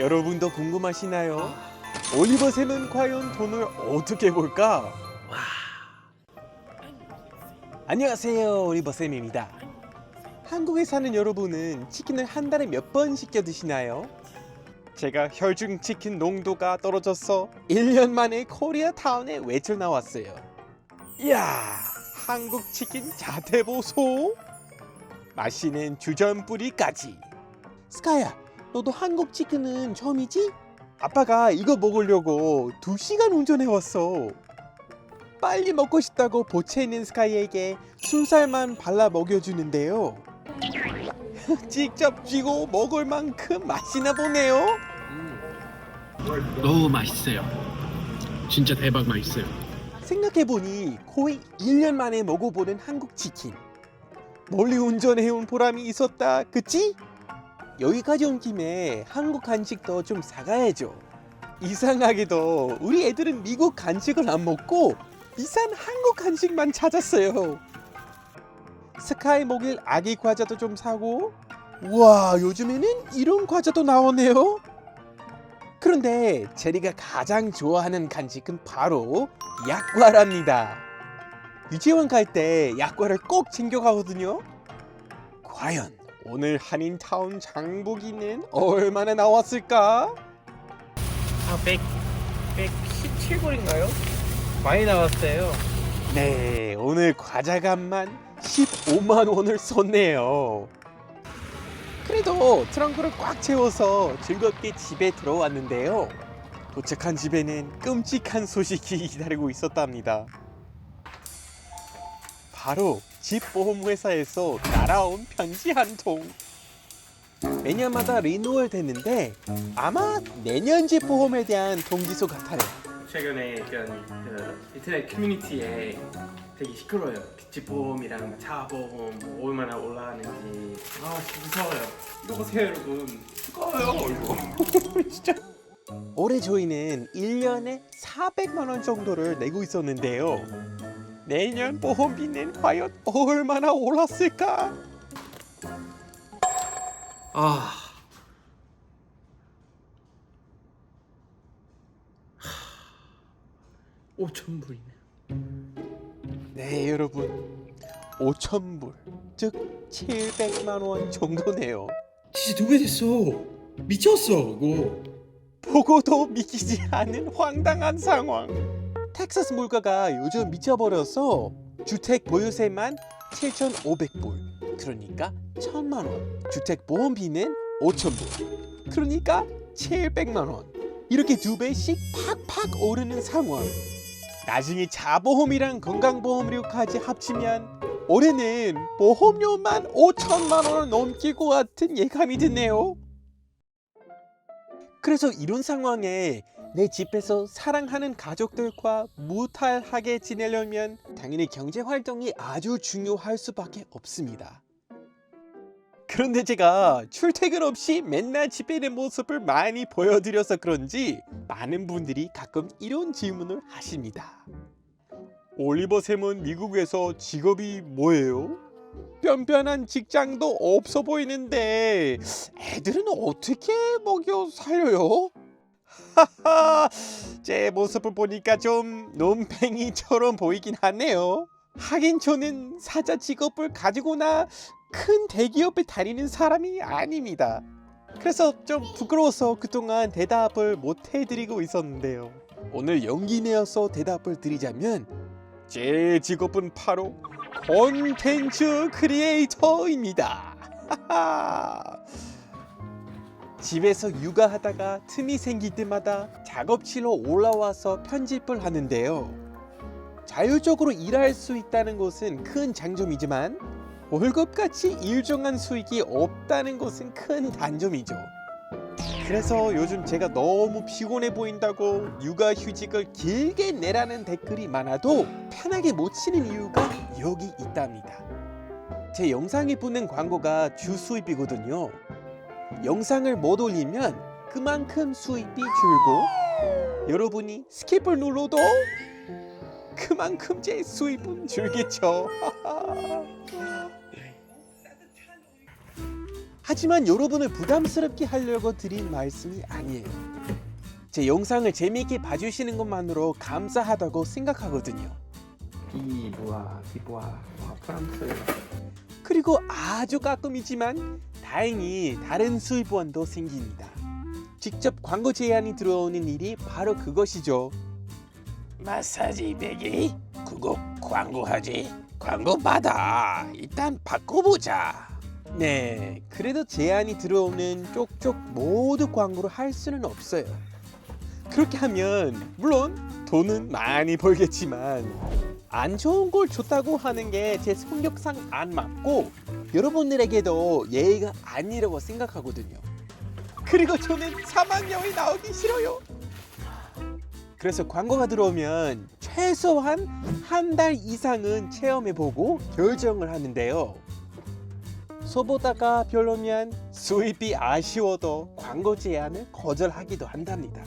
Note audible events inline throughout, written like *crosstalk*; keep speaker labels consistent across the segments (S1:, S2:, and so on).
S1: 여러분도 궁금하시나요? 올리버쌤은 과연 돈을 어떻게 벌까? 안녕하세요 올리버 쌤입니다 한국에 사는 여러분은 치킨을 한 달에 몇 번 시켜 드시나요? 제가 혈중 치킨 농도가 떨어져서 1년 만에 코리아 타운에 외출 나왔어요 이야 한국 치킨 자태보소 맛있는 주전 뿌리까지 스카야 너도 한국 치킨은 처음이지? 아빠가 이거 먹으려고 2시간 운전해 왔어 빨리 먹고 싶다고 보채 있는 스카이에게 순살만 발라 먹여주는데요 *laughs* 직접 쥐고 먹을 만큼 맛이나 보네요
S2: 너무 맛있어요. 진짜 대박 맛있어요.
S1: 생각해보니 거의 1년 만에 먹어보는 한국 치킨 멀리 운전해온 보람이 있었다 그치? 여기까지 온 김에 한국 간식도 좀 사가야죠 이상하게도 우리 애들은 미국 간식을 안 먹고 비싼 한국 간식만 찾았어요 스카이 먹일 아기 과자도 좀 사고 와 요즘에는 이런 과자도 나오네요 그런데 제리가 가장 좋아하는 간식은 바로 약과랍니다. 유치원 갈 때 약과를 꼭 챙겨가거든요. 과연 오늘 한인타운 장보기는 얼마나 나왔을까?
S3: 아, 100, 117불인가요? 많이 나왔어요.
S1: 네, 오늘 과자값만 15만 원을 썼네요. 그래도 트렁크를 꽉 채워서 즐겁게 집에 들어왔는데요. 도착한 집에는 끔찍한 소식이 *laughs* 기다리고 있었답니다. 바로 집 보험 회사에서 날아온 편지 한 통. 매년마다 리뉴얼 됐는데 아마 내년 집 보험에 대한 동기소 같아요.
S4: 최근에 그런 그 인터넷 커뮤니티에 되게 시끄러워요. 집 보험이랑 차 보험 뭐 얼마나 올라가는지 아 무서워요. 이거 보세요 여러분. 뜨거워요 이거. *laughs* 진짜.
S1: 올해 저희는 1년에 400만 원 정도를 내고 있었는데요. 내년 보험비는 과연 얼마나 올랐을까?
S3: 아. 하... 5천 불이네.
S1: 네, 여러분. 5,000불, 즉 700만 원 정도네요.
S3: 진짜 두 배 됐어. 미쳤어, 이거.
S1: 보고도 믿기지 않는 황당한 상황. 텍사스 물가가 요즘 미쳐버려서 주택 보유세만 7,500불, 그러니까 1,000만 원. 주택 보험비는 5,000불, 그러니까 700만 원. 이렇게 두 배씩 팍팍 오르는 상황. 나중에 자보험이랑 건강보험료까지 합치면 올해는 보험료만 5천만 원을 넘길 것 같은 예감이 드네요. 그래서 이런 상황에 내 집에서 사랑하는 가족들과 무탈하게 지내려면 당연히 경제 활동이 아주 중요할 수밖에 없습니다. 그런데 제가 출퇴근 없이 맨날 집에 있는 모습을 많이 보여드려서 그런지 많은 분들이 가끔 이런 질문을 하십니다. 올리버 샘은 미국에서 직업이 뭐예요? 변변한 직장도 없어 보이는데 애들은 어떻게 먹여 살려요? 하하, *laughs* 제 모습을 보니까 좀 놈팽이처럼 보이긴 하네요. 하긴 저는 사자 직업을 가지고나 큰 대기업에 다니는 사람이 아닙니다. 그래서 좀 부끄러워서 그동안 대답을 못 해드리고 있었는데요. 오늘 용기 내어서 대답을 드리자면 제 직업은 바로 콘텐츠 크리에이터입니다. 집에서 육아하다가 틈이 생길 때마다 작업실로 올라와서 편집을 하는데요. 자율적으로 일할 수 있다는 것은 큰 장점이지만 월급같이 일정한 수익이 없다는 것은 큰 단점이죠. 그래서 요즘 제가 너무 피곤해 보인다고 육아휴직을 길게 내라는 댓글이 많아도 편하게 못 쉬는 이유가 여기 있답니다. 제 영상에 붙는 광고가 주 수입이거든요. 영상을 못 올리면 그만큼 수입이 줄고 여러분이 스킵을 눌러도 그만큼 제 수입은 줄겠죠. *laughs* 하지만 여러분을 부담스럽게 하려고 드린 말씀이 아니에요. 제 영상을 재미있게 봐주시는 것만으로 감사하다고 생각하거든요.
S4: 비보아 비보아 와 프랑스
S1: 그리고 아주 가끔이지만 다행히 다른 수입원도 생깁니다. 직접 광고 제안이 들어오는 일이 바로 그것이죠. 마사지 베개? 그거 광고하지? 광고 받아. 일단 바꿔보자. 네, 그래도 제안이 들어오는 쪽쪽 모두 광고를 할 수는 없어요. 그렇게 하면 물론 돈은 많이 벌겠지만 안 좋은 걸 줬다고 하는 게 제 성격상 안 맞고 여러분들에게도 예의가 아니라고 생각하거든요. 그리고 저는 3학년이 나오기 싫어요. 그래서 광고가 들어오면 최소한 한 달 이상은 체험해보고 결정을 하는데요. 소보다가 별로면 수입이 아쉬워도 광고 제안을 거절하기도 한답니다.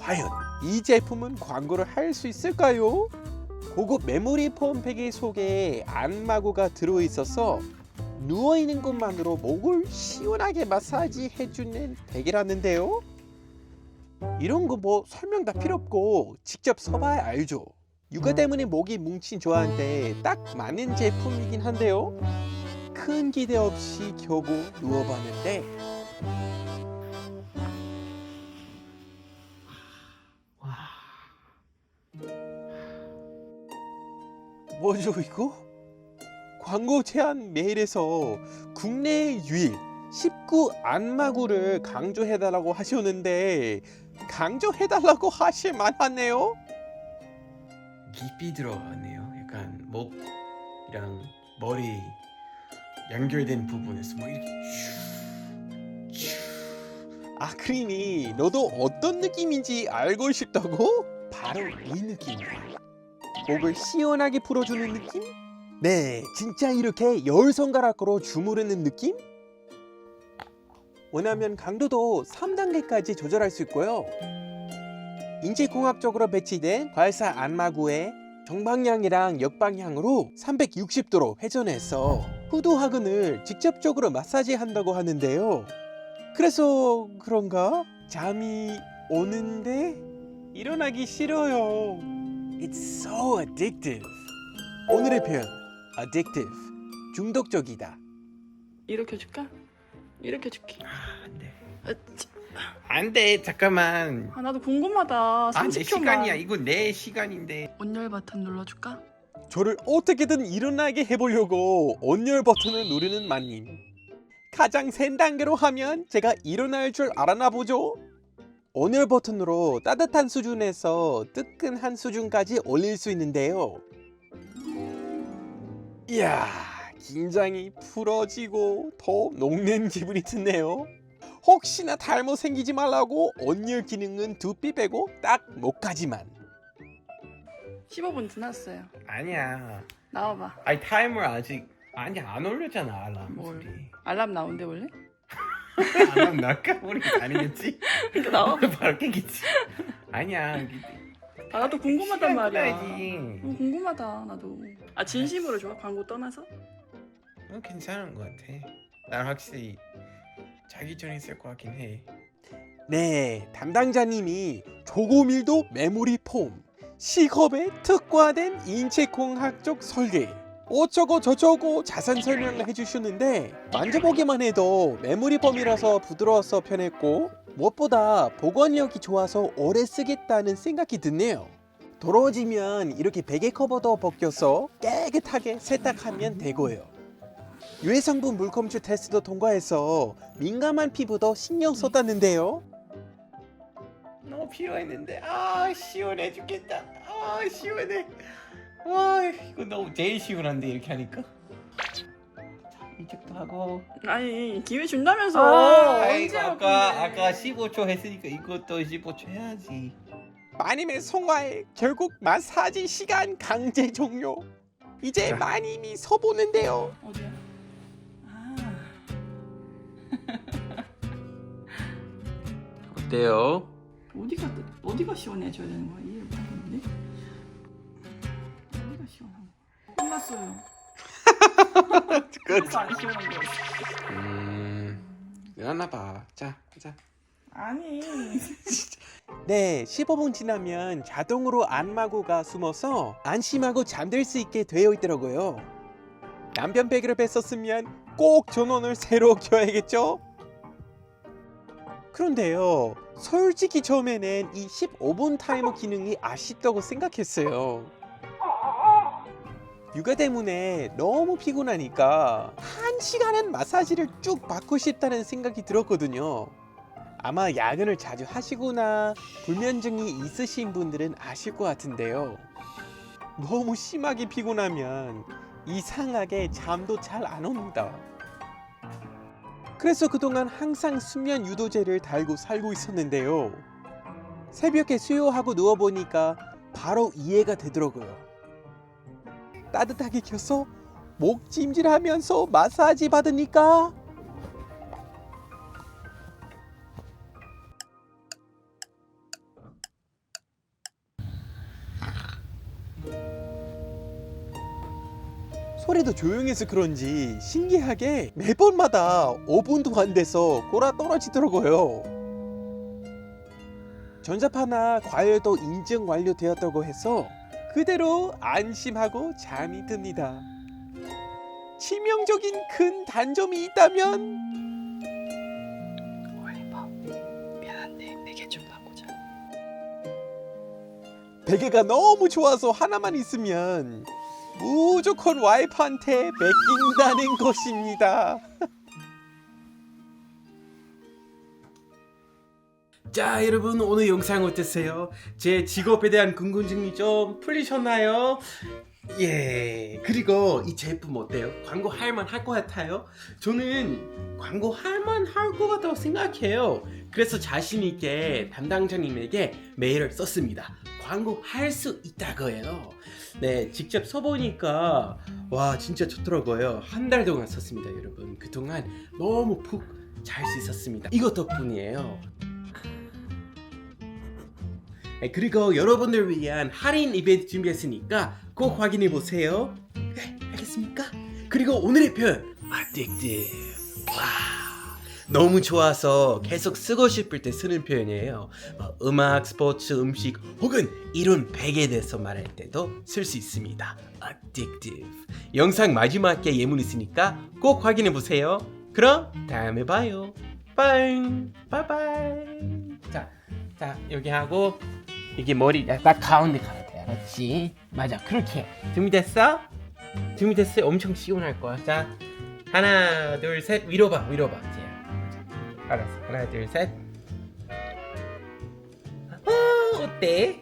S1: 과연 이 제품은 광고를 할 수 있을까요? 고급 메모리 폼 베개 속에 안마구가 들어있어서 누워있는 것만으로 목을 시원하게 마사지 해주는 베개라는데요. 이런 거 뭐 설명 다 필요 없고 직접 써봐야 알죠. 육아 때문에 목이 뭉친 저한테 딱 맞는 제품이긴 한데요. 큰 기대 없이 겨우 누워봤는데 뭐죠 이거? 광고 제안 메일에서 국내 유일 19 안마구를 강조해달라고 하셨는데 강조해달라고 하실 만하네요.
S4: 깊이 들어가네요 약간 목이랑 머리 연결된 부분에서 뭐 이렇게
S1: 아 크림이 너도 어떤 느낌인지 알고 싶다고? 바로 이 느낌이야. 목을 시원하게 풀어주는 느낌? 네, 진짜 이렇게 열 손가락으로 주무르는 느낌? 원하면 강도도 3단계까지 조절할 수 있고요. 인체공학적으로 배치된 발사 안마구에 정방향이랑 역방향으로 360도로 회전해서 후두하근을 직접적으로 마사지 한다고 하는데요. 그래서 그런가? 잠이 오는데 일어나기 싫어요. It's so addictive. 오늘의 표현 addictive 중독적이다.
S5: 이렇게 해줄까? 이렇게 해줄게.
S4: 안돼
S5: 아치.
S4: 안돼 잠깐만
S5: 아 나도 궁금하다.
S4: 아 내
S5: 30초만.
S4: 시간이야 이거 내 시간인데
S5: 온열 버튼 눌러줄까?
S1: 저를 어떻게든 일어나게 해보려고 온열 버튼을 누르는 만님. 가장 센 단계로 하면 제가 일어날 줄 알아나 보죠. 온열 버튼으로 따뜻한 수준에서 뜨끈한 수준까지 올릴 수 있는데요. 이야, 긴장이 풀어지고 더 녹는 기분이 드네요. 혹시나 탈모 생기지 말라고 온열 기능은 두피 빼고 딱 목까지만.
S5: 15분 지났어요.
S4: 아니야
S5: 나와봐.
S4: 아니 타이머 아직 아니 안 올렸잖아 알람
S5: 뭘?
S4: 소리
S5: 알람 나온대 원래?
S4: 알람 날까? 우리 아니겠지?
S5: 이거 나와. *laughs*
S4: 바로 깼겠지 아니야
S5: 아 나도 궁금하단 말이야.
S4: 지
S5: 어, 궁금하다 나도. 아 진심으로 좋아? 광고 떠나서?
S4: 어, 괜찮은 것 같아 난 확실히 자기 전에 있을 것 같긴 해
S1: 네, 담당자님이 조고밀도 메모리 폼, 시겁에 특화된 인체공학적 설계, 어쩌고 저쩌고 자세한 설명을 해주셨는데 만져보기만 해도 메모리 폼이라서 부드러워서 편했고 무엇보다 보관력이 좋아서 오래 쓰겠다는 생각이 드네요. 더러워지면 이렇게 베개 커버도 벗겨서 깨끗하게 세탁하면 되고요. 유해 성분 물검출 테스트도 통과해서 민감한 피부도 신경 썼다는데요.
S4: 너무 필요했는데 아 시원해 죽겠다 아 시원해 와 이거 너무 제일 시원한데 이렇게 하니까 자, 이쪽도 하고
S5: 아니 기회 준다면서.
S4: 아
S5: 언제 할
S4: 아까? 아까 15초 했으니까 이것도 15초 해야지
S1: 마님의 송화에 결국 마사지 시간 강제 종료. 이제 마님이 서보는데요.
S5: 어디야? 아
S4: 어때요?
S5: 어디가 어디가 시원해져야 되는 거야? 이해 못하겠는데. 끝났어요.
S1: 끝. *laughs*
S5: 안 시원한 거야.
S4: 음
S1: 일어나 봐. 자, 가자.
S5: 아니. *laughs*
S1: 네, 15분 지나면 자동으로 안마고가 숨어서 안심하고 잠들 수 있게 되어 있더라고요. 남편 베개를 뺐었으면 꼭 전원을 새로 켜야겠죠? 그런데요, 솔직히 처음에는 이 15분 타이머 기능이 아쉽다고 생각했어요. 육아 때문에 너무 피곤하니까 한 시간은 마사지를 쭉 받고 싶다는 생각이 들었거든요. 아마 야근을 자주 하시거나 불면증이 있으신 분들은 아실 것 같은데요. 너무 심하게 피곤하면 이상하게 잠도 잘 안 옵니다. 그래서 그동안 항상 수면 유도제를 달고 살고 있었는데요. 새벽에 수요하고 누워보니까 바로 이해가 되더라고요. 따뜻하게 켜서 목 찜질하면서 마사지 받으니까 소리도 조용해서 그런지 신기하게 매번마다 5분도 안 돼서 골아 떨어지더라고요. 전자파나 과열도 인증 완료되었다고 해서 그대로 안심하고 잠이 듭니다. 치명적인 큰 단점이 있다면
S5: 와이퍼. 미안한데 베개 좀 바꾸자.
S1: 베개가 너무 좋아서 하나만 있으면 무조건 와이프한테 맡긴다는 것입니다. *laughs*
S4: 자 여러분 오늘 영상 어땠어요? 제 직업에 대한 궁금증이 좀 풀리셨나요? 예 그리고 이 제품 어때요? 광고 할만 할 것 같아요? 저는 광고 할만 할 것 같다고 생각해요 그래서 자신 있게 담당자님에게 메일을 썼습니다 광고 할 수 있다고 해요 네 직접 써보니까 와 진짜 좋더라고요 한 달 동안 썼습니다 여러분 그동안 너무 푹 잘 수 있었습니다 이것 덕분이에요 네, 그리고 여러분들 위한 할인 이벤트 준비했으니까 꼭 확인해 보세요. 네, 알겠습니까? 그리고 오늘의 표현 addictive. 와, 너무 좋아서 계속 쓰고 싶을 때 쓰는 표현이에요. 뭐, 음악, 스포츠, 음식 혹은 이런 베개에 대해서 말할 때도 쓸 수 있습니다. addictive. 영상 마지막에 예문 있으니까 꼭 확인해 보세요. 그럼 다음에 봐요. 빠잉. 바이바이. 자, 자 여기 하고 이게 머리 딱 가운데 가야 돼 알았지? 맞아 그렇게 준비됐어? 준비됐어요? 엄청 시원할 거야 자 하나 둘 셋 위로 봐 위로 봐 자, 알았어 하나 둘셋 어, 어때?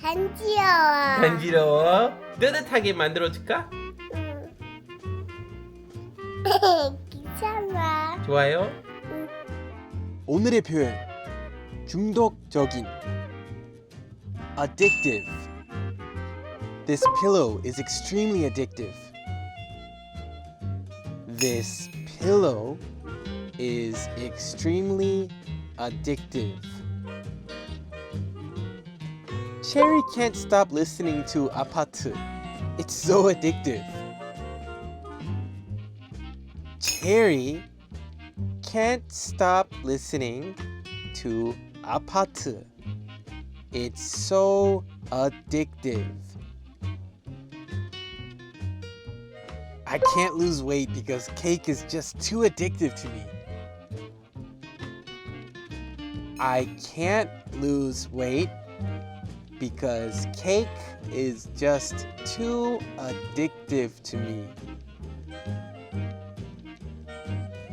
S6: 간지러워.
S4: 간지러워? 뜨뜻하게 만들어줄까?
S6: 응. *laughs* 귀찮아.
S4: 좋아요?
S1: 오늘의 표현 중독적인 Addictive. This pillow is extremely addictive. This pillow is extremely addictive. Cherry can't stop listening to Apatu. It's so addictive. Cherry can't stop listening to Apatu. It's so addictive. I can't lose weight because cake is just too addictive to me. I can't lose weight because cake is just too addictive to me.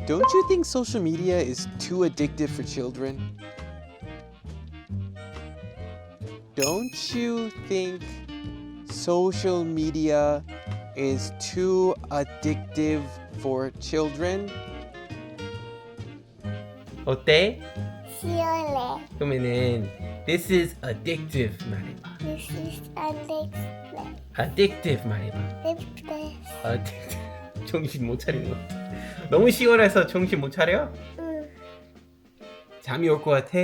S1: Don't you think social media is too addictive for children? Don't you think social media is too addictive for children?
S4: 어때?
S6: 시원해.
S4: 그러면은 This is addictive 말해봐
S6: This is Alex.
S4: addictive 말해봐
S6: 립스.
S4: addictive 정신 못 차리는 것 같아 너무 시원해서 정신 못 차려?
S6: 응.
S4: 잠이 올 것 같아?